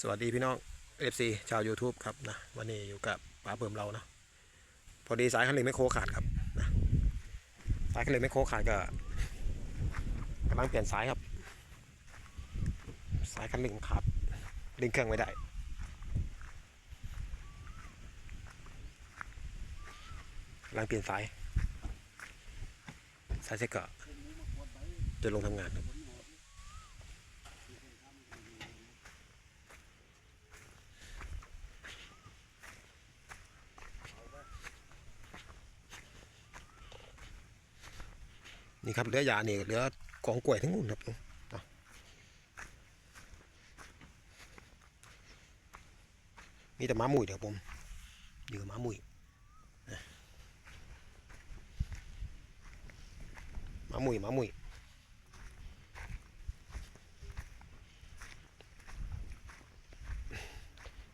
สวัสดีพี่น้อง FC ชาว YouTube ครับนะวันนี้อยู่กับป๋าเบิ่มเรานะพอดีสายคันเร่งไม่โคขาดครับนะสายคันเร่งไม่โคขาดก็กำลังเปลี่ยนสายครับ สายคันเร่งขาดดึงเครื่องไม่ได้กำลังเปลี่ยนสายสายเสร็จก็จะลงทำงานครับ นี่ครับเหลือยานี่เหลือกองกล้วยทั้งนู้นครับมีแต่หม้าหมุยเดี๋ยวผมอยู่กับหม้าหมุยหม้าหมุยหม้าหมุย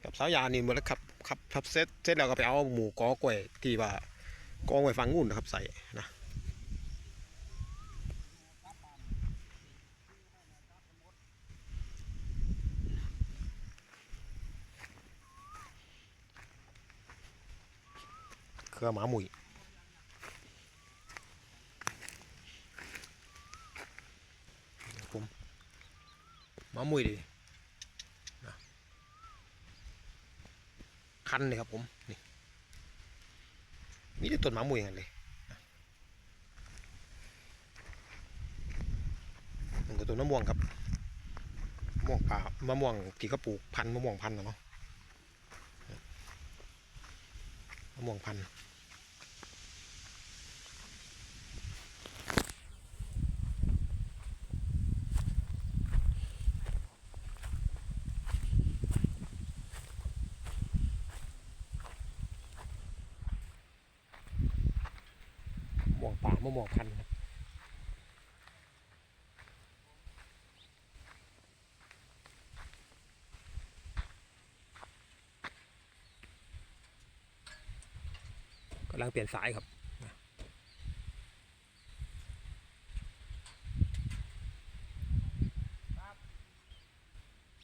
กับสาวยานี่หมดแล้วครับครับครับเสร็จเสร็จแล้วก็ไปเอาหมูกอกล้วยที่ว่ากองไว้ฟังงูนนะครับใส่นะ ครือหมาหมุยผมหมาหมุยดิคันเลยครับผมนี่มีแต่ต้นหมาหมุยกันเลยนะมันก็ต้นมะม่วงครับมะม่วงป่ามะม่วงที่เขาปลูกพันมะม่วงพันนะเนาะมะม่วงพันธุ์ ม่วงป่ามะม่วงพันธุ์ครับกำลังเปลี่ยนสายครับ